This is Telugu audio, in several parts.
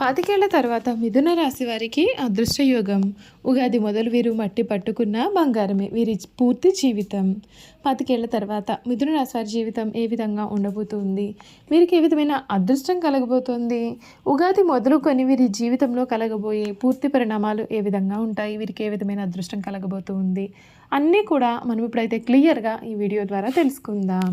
పాతికేళ్ళ తర్వాత మిథున రాశి వారికి అదృష్ట యోగం ఉగాది మొదలు వీరు మట్టి పట్టుకున్న బంగారమే వీరి పూర్తి జీవితం. పాతికేళ్ళ తర్వాత మిథున రాశి వారి జీవితం ఏ విధంగా ఉండబోతుంది? వీరికి ఏ విధమైన అదృష్టం కలగబోతుంది? ఉగాది మొదలుకొని వీరి జీవితంలో కలగబోయే పూర్తి పరిణామాలు ఏ విధంగా ఉంటాయి? వీరికి ఏ విధమైన అదృష్టం కలగబోతుంది? అన్నీ కూడా మనం ఇప్పుడైతే క్లియర్గా ఈ వీడియో ద్వారా తెలుసుకుందాం.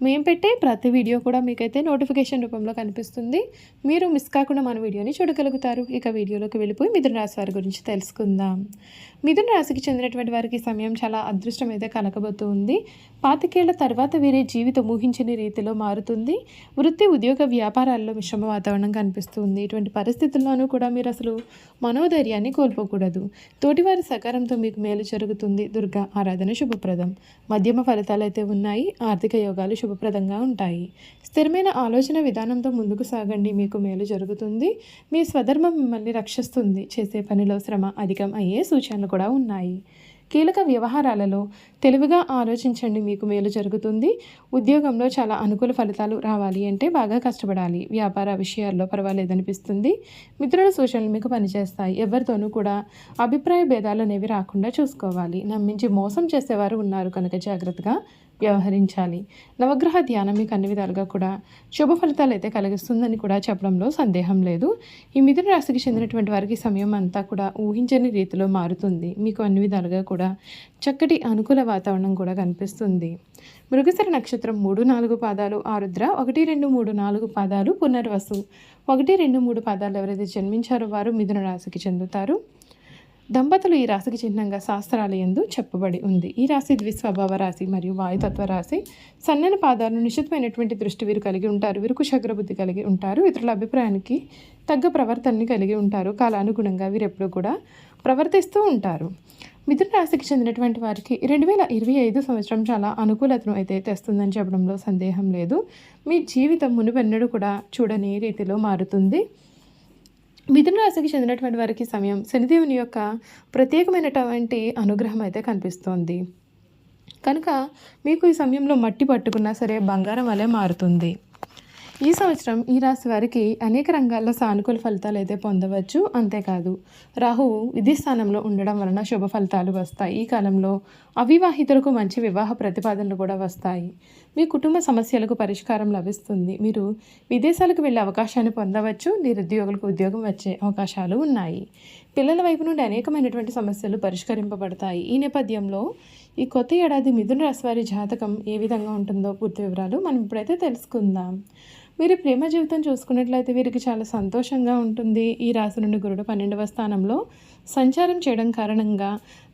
మేము పెట్టే ప్రతి వీడియో కూడా మీకైతే నోటిఫికేషన్ రూపంలో కనిపిస్తుంది. మీరు మిస్ కాకుండా మన వీడియోని చూడగలుగుతారు. ఇక వీడియోలోకి వెళ్ళిపోయి మిథున రాశి వారి గురించి తెలుసుకుందాం. మిథున రాశికి చెందినటువంటి వారికి సమయం చాలా అదృష్టం అయితే కలగబోతుంది పాతికేళ్ళ తర్వాత వీరి జీవితం ఊహించని రీతిలో మారుతుంది. వృత్తి ఉద్యోగ వ్యాపారాల్లో మిశ్రమ వాతావరణం కనిపిస్తుంది ఇటువంటి పరిస్థితుల్లోనూ కూడా మీరు అసలు మనోధైర్యాన్ని కోల్పోకూడదు. తోటివారి సకారంతో మీకు మేలు జరుగుతుంది. దుర్గా ఆరాధన శుభప్రదం. మధ్యమ ఫలితాలు అయితే ఉన్నాయి. ఆర్థిక యోగాలు శుభప్రదంగా ఉంటాయి. స్థిరమైన ఆలోచన విధానంతో ముందుకు సాగండి. మీకు మేలు జరుగుతుంది. మీ స్వధర్మం మిమ్మల్ని రక్షిస్తుంది. చేసే పనిలో శ్రమ అధికం అయ్యే సూచనలు కూడా ఉన్నాయి. కీలక వ్యవహారాలలో తెలివిగా ఆలోచించండి. మీకు మేలు జరుగుతుంది. ఉద్యోగంలో చాలా అనుకూల ఫలితాలు రావాలి అంటే బాగా కష్టపడాలి. వ్యాపార విషయాల్లో పర్వాలేదనిపిస్తుంది. మిత్రుల సూచనలు మీకు పనిచేస్తాయి. ఎవరితోనూ కూడా అభిప్రాయ భేదాలు అనేవి రాకుండా చూసుకోవాలి. నమ్మించి మోసం చేసేవారు ఉన్నారు. కనుక జాగ్రత్తగా వ్యవహరించాలి. నవగ్రహ ధ్యానం మీకు అన్ని విధాలుగా కూడా శుభ ఫలితాలు అయితే కలిగిస్తుందని కూడా చెప్పడంలో సందేహం లేదు. ఈ మిథున రాశికి చెందినటువంటి వారికి సమయం అంతా కూడా ఊహించని రీతిలో మారుతుంది. మీకు అన్ని విధాలుగా కూడా చక్కటి అనుకూల వాతావరణం కూడా కనిపిస్తుంది. మృగసర నక్షత్రం మూడు నాలుగు పాదాలు ఆరుద్ర ఒకటి రెండు మూడు నాలుగు పాదాలు పునర్వసు. ఒకటి రెండు మూడు పాదాలు ఎవరైతే జన్మించారో వారు మిథున రాశికి చెందుతారు. దంపతులు ఈ రాశికి చిహ్నంగా శాస్త్రాల ఎందు చెప్పబడి ఉంది. ఈ రాశి ద్విస్వభావ రాశి మరియు వాయుతత్వ రాశి. సన్నని పాదాలు నిశ్చితమైనటువంటి దృష్టి వీరు కలిగి ఉంటారు. వీరు కుశగ్రబుద్ధి కలిగి ఉంటారు. ఇతరుల అభిప్రాయానికి తగ్గ ప్రవర్తనని కలిగి ఉంటారు. కాలానుగుణంగా వీరు ఎప్పుడూ కూడా ప్రవర్తిస్తూ ఉంటారు. మిథున రాశికి చెందినటువంటి వారికి రెండు వేల ఇరవై ఐదు సంవత్సరం చాలా అనుకూలతను అయితే తెస్తుందని చెప్పడంలో సందేహం లేదు. మీ జీవితం మునుపెన్నడూ కూడా చూడని రీతిలో మారుతుంది. మిథున రాశికి చెందినటువంటి వారికి సమయం శనిదేవుని యొక్క ప్రత్యేకమైనటువంటి అనుగ్రహం అయితే కనిపిస్తోంది. కనుక మీకు ఈ సమయంలో మట్టి పట్టుకున్నా సరే బంగారం వలె మారుతుంది. ఈ సంవత్సరం ఈ రాశి వారికి అనేక రంగాల్లో సానుకూల ఫలితాలు అయితే పొందవచ్చు. అంతేకాదు రాహు విధి స్థానంలో ఉండడం వలన శుభ ఫలితాలు వస్తాయి. ఈ కాలంలో అవివాహితులకు మంచి వివాహ ప్రతిపాదనలు కూడా వస్తాయి. మీ కుటుంబ సమస్యలకు పరిష్కారం లభిస్తుంది. మీరు విదేశాలకు వెళ్ళే అవకాశాన్ని పొందవచ్చు. నిరుద్యోగులకు ఉద్యోగం వచ్చే అవకాశాలు ఉన్నాయి. పిల్లల వైపు నుండి అనేకమైనటువంటి సమస్యలు పరిష్కరింపబడతాయి. ఈ నేపథ్యంలో ఈ కొత్త ఏడాది మిథున రాశి వారి జాతకం ఏ విధంగా ఉంటుందో పూర్తి వివరాలు మనం ఇప్పుడైతే తెలుసుకుందాం. వీరి ప్రేమ జీవితం చూసుకున్నట్లయితే వీరికి చాలా సంతోషంగా ఉంటుంది. ఈ రాశి నుండి గురుడు పన్నెండవ స్థానంలో సంచారం చేయడం కారణంగా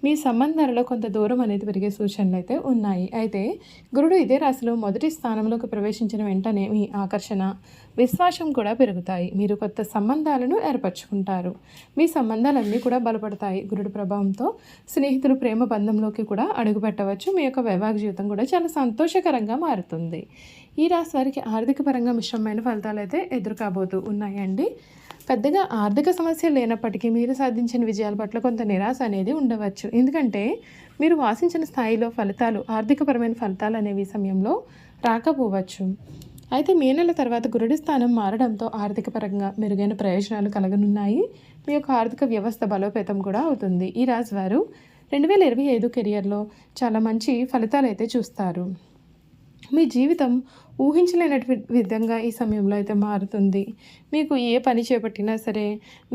మీ సంబంధాలలో కొంత దూరం అనేది పెరిగే సూచనలు అయితే ఉన్నాయి. అయితే గురుడు ఇదే రాశిలో మొదటి స్థానంలోకి ప్రవేశించిన వెంటనే మీ ఆకర్షణ విశ్వాసం కూడా పెరుగుతాయి. మీరు కొత్త సంబంధాలను ఏర్పరచుకుంటారు. మీ సంబంధాలన్నీ కూడా బలపడతాయి. గురుడు ప్రభావంతో స్నేహితులు ప్రేమ బంధంలోకి కూడా అడుగుపెట్టవచ్చు మీ యొక్క వైవాహిక జీవితం కూడా చాలా సంతోషకరంగా మారుతుంది. ఈ రాశి వారికి ఆర్థిక పరంగా మిశ్రమమైన ఫలితాలు అయితే ఎదురు కాబోతూ ఉన్నాయండి. పెద్దగా ఆర్థిక సమస్యలు లేనప్పటికీ మీరు సాధించిన విజయాల పట్ల కొంత నిరాశ అనేది ఉండవచ్చు. ఎందుకంటే మీరు వాసించిన స్థాయిలో ఫలితాలు ఆర్థికపరమైన ఫలితాలు అనేవి సమయంలో రాకపోవచ్చు. అయితే మే నెల తర్వాత గురుడి స్థానం మారడంతో ఆర్థిక పరంగా మెరుగైన ప్రయోజనాలు కలగనున్నాయి. మీ యొక్క ఆర్థిక వ్యవస్థ బలోపేతం కూడా అవుతుంది. ఈ రాశివారు రెండు వేల ఇరవై ఐదు కెరియర్లో చాలా మంచి ఫలితాలు అయితే చూస్తారు. మీ జీవితం ఊహించలేనటు విధంగా ఈ సమయంలో అయితే మారుతుంది. మీకు ఏ పని చేపట్టినా సరే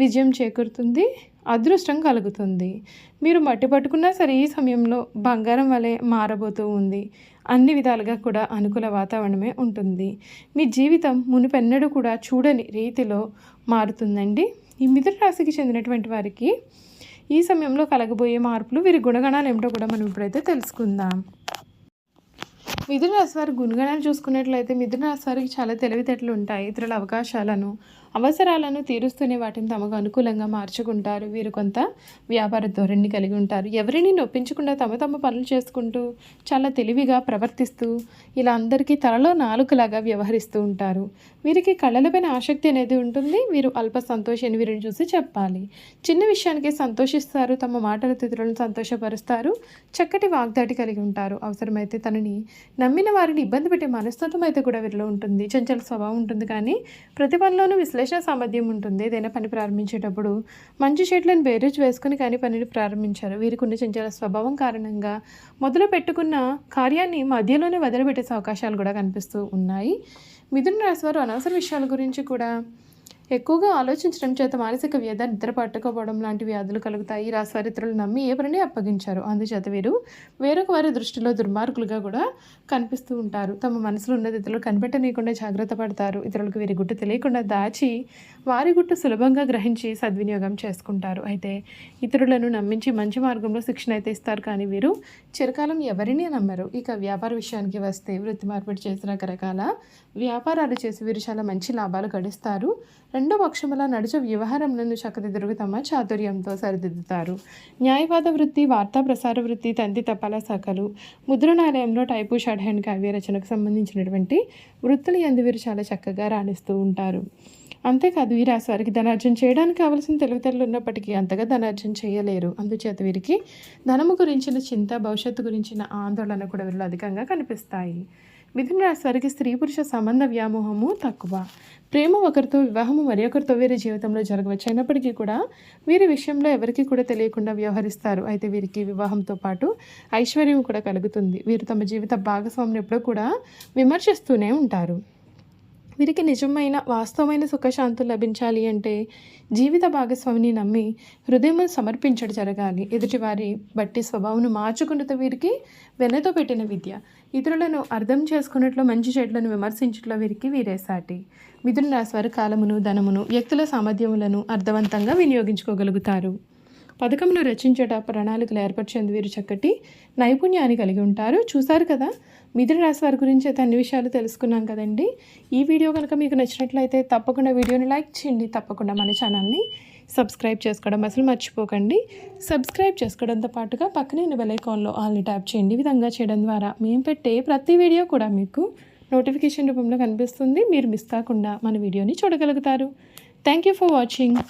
విజయం చేకూరుతుంది అదృష్టం కలుగుతుంది. మీరు మట్టి పట్టుకున్నా సరే ఈ సమయంలో బంగారం వలె మారబోతూ ఉంది. అన్ని విధాలుగా కూడా అనుకూల వాతావరణమే ఉంటుంది. మీ జీవితం మునిపెన్నడూ కూడా చూడని రీతిలో మారుతుందండి. ఈ మిథున రాశికి చెందినటువంటి వారికి ఈ సమయంలో కలగబోయే మార్పులు వీరి గుణగణాలు ఏమిటో కూడా మనం ఇప్పుడైతే తెలుసుకుందాం. మిథున రాశి వారి గుణగణాలు చూసుకున్నట్లయితే మిథున రాశి వారికి చాలా తెలివితేటలు ఉంటాయి. ఇతరుల అవకాశాలను అవసరాలను తీరుస్తూనే వాటిని తమకు అనుకూలంగా మార్చుకుంటారు. వీరు కొంత వ్యాపార ధోరణిని కలిగి ఉంటారు. ఎవరిని నొప్పించకుండా తమ తమ పనులు చేసుకుంటూ చాలా తెలివిగా ప్రవర్తిస్తూ ఇలా అందరికీ తలలో నాలుకలాగా వ్యవహరిస్తూ ఉంటారు. వీరికి కళలపైన ఆసక్తి అనేది ఉంటుంది. వీరు అల్ప సంతోషాన్ని వీరిని చూసి చెప్పాలి. చిన్న విషయానికి సంతోషిస్తారు. తమ మాటల తిథులను సంతోషపరుస్తారు. చక్కటి వాగ్దాటి కలిగి ఉంటారు. అవసరమైతే తనని నమ్మిన వారిని ఇబ్బంది పెట్టే మనస్తత్వం అయితే కూడా వీరిలో ఉంటుంది. చంచల స్వభావం ఉంటుంది కానీ ప్రతి పనిలోనూ విశ్లేషణ సామర్థ్యం ఉంటుంది. ఏదైనా పని ప్రారంభించేటప్పుడు మంచి చెట్లను బేరేజ్ వేసుకుని కానీ పనిని ప్రారంభించారు. వీరికి ఉన్న చంచల స్వభావం కారణంగా మొదలు పెట్టుకున్న కార్యాన్ని మధ్యలోనే వదిలిపెట్టే అవకాశాలు కూడా కనిపిస్తూ ఉన్నాయి. మిథున రాశి వారు అనవసర విషయాల గురించి కూడా ఎక్కువగా ఆలోచించడం చేత మానసిక వ్యధ నిద్ర పట్టుకోవడం లాంటి వ్యాధులు కలుగుతాయి. రాసరిత్రులు నమ్మి ఏ పనిని అప్పగించారు? అందుచేత వీరు వేరొక వారి దృష్టిలో దుర్మార్గులుగా కూడా కనిపిస్తూ ఉంటారు. తమ మనసులో ఉన్నది ఇతరులు కనిపెట్టనీయకుండా జాగ్రత్త పడతారు. ఇతరులకు వీరి గుట్టు తెలియకుండా దాచి వారి గుట్టు సులభంగా గ్రహించి సద్వినియోగం చేసుకుంటారు. అయితే ఇతరులను నమ్మించి మంచి మార్గంలో శిక్షణ అయితే ఇస్తారు. కానీ వీరు చిరకాలం ఎవరిని నమ్మరు. ఇక వ్యాపార విషయానికి వస్తే వృత్తి మార్పిడి చేసిన రకరకాల వ్యాపారాలు చేసి వీరు చాలా మంచి లాభాలు గడిస్తారు. రెండో పక్షముల నడుచు వ్యవహారంలను చక్కదిద్దరుగు తమ చాతుర్యంతో సరిదిద్దుతారు. న్యాయవాద వృత్తి వార్తా ప్రసార వృత్తి తంతి తపాల శాఖలు ముద్రణాలయంలో టైపు షార్ట్ హ్యాండ్ కావ్య రచనకు సంబంధించినటువంటి వృత్తులు ఎందు వీరు చాలా చక్కగా రాణిస్తూ ఉంటారు. అంతేకాదు ఈ రాశి వారికి ధనార్జన చేయడానికి కావలసిన తెలివితేటలు ఉన్నప్పటికీ అంతగా ధనార్జన చేయలేరు. అందుచేత వీరికి ధనము గురించిన చింత భవిష్యత్తు గురించిన ఆందోళన కూడా వీరిలో అధికంగా కనిపిస్తాయి. మిథున రాశి వారికి స్త్రీ పురుష సంబంధ వ్యామోహము తక్కువ. ప్రేమ ఒకరితో వివాహము మరి ఒకరితో వీరి జీవితంలో జరగవచ్చు. అయినప్పటికీ కూడా వీరి విషయంలో ఎవరికీ కూడా తెలియకుండా వ్యవహరిస్తారు. అయితే వీరికి వివాహంతో పాటు ఐశ్వర్యం కూడా కలుగుతుంది. వీరు తమ జీవిత భాగస్వామిని ఎప్పుడూ కూడా విమర్శిస్తూనే ఉంటారు. వీరికి నిజమైన వాస్తవమైన సుఖశాంతులు లభించాలి అంటే జీవిత భాగస్వామిని నమ్మి హృదయం సమర్పించడం జరగాలి. ఎదుటివారి బట్టి స్వభావం మార్చుకున్నత వీరికి వెన్నతో పెట్టిన విద్య. ఇతరులను అర్థం చేసుకున్నట్లు మంచి చెట్లను విమర్శించట్లో వీరికి వీరే సాటి. మిథున రాశి వారి కాలమును ధనమును వ్యక్తుల సామర్థ్యములను అర్థవంతంగా వినియోగించుకోగలుగుతారు. పథకంను రచించట ప్రణాళికలు ఏర్పరిచేందు వీరు చక్కటి నైపుణ్యాన్ని కలిగి ఉంటారు. చూసారు కదా? మిథున రాశి వారి గురించి అయితే అన్ని విషయాలు తెలుసుకున్నాం కదండి. ఈ వీడియో కనుక మీకు నచ్చినట్లయితే తప్పకుండా వీడియోని లైక్ చేయండి. తప్పకుండా మన ఛానల్ని సబ్స్క్రైబ్ చేసుకోవడం అసలు మర్చిపోకండి. సబ్స్క్రైబ్ చేసుకోవడంతో పాటుగా పక్కనే ఉన్న బెలైకాన్లో ఆల్ని ట్యాప్ చేయండి. ఈ విధంగా చేయడం ద్వారా మేము పెట్టే ప్రతి వీడియో కూడా మీకు నోటిఫికేషన్ రూపంలో కనిపిస్తుంది. మీరు మిస్ కాకుండా మన వీడియోని చూడగలుగుతారు. Thank you for watching.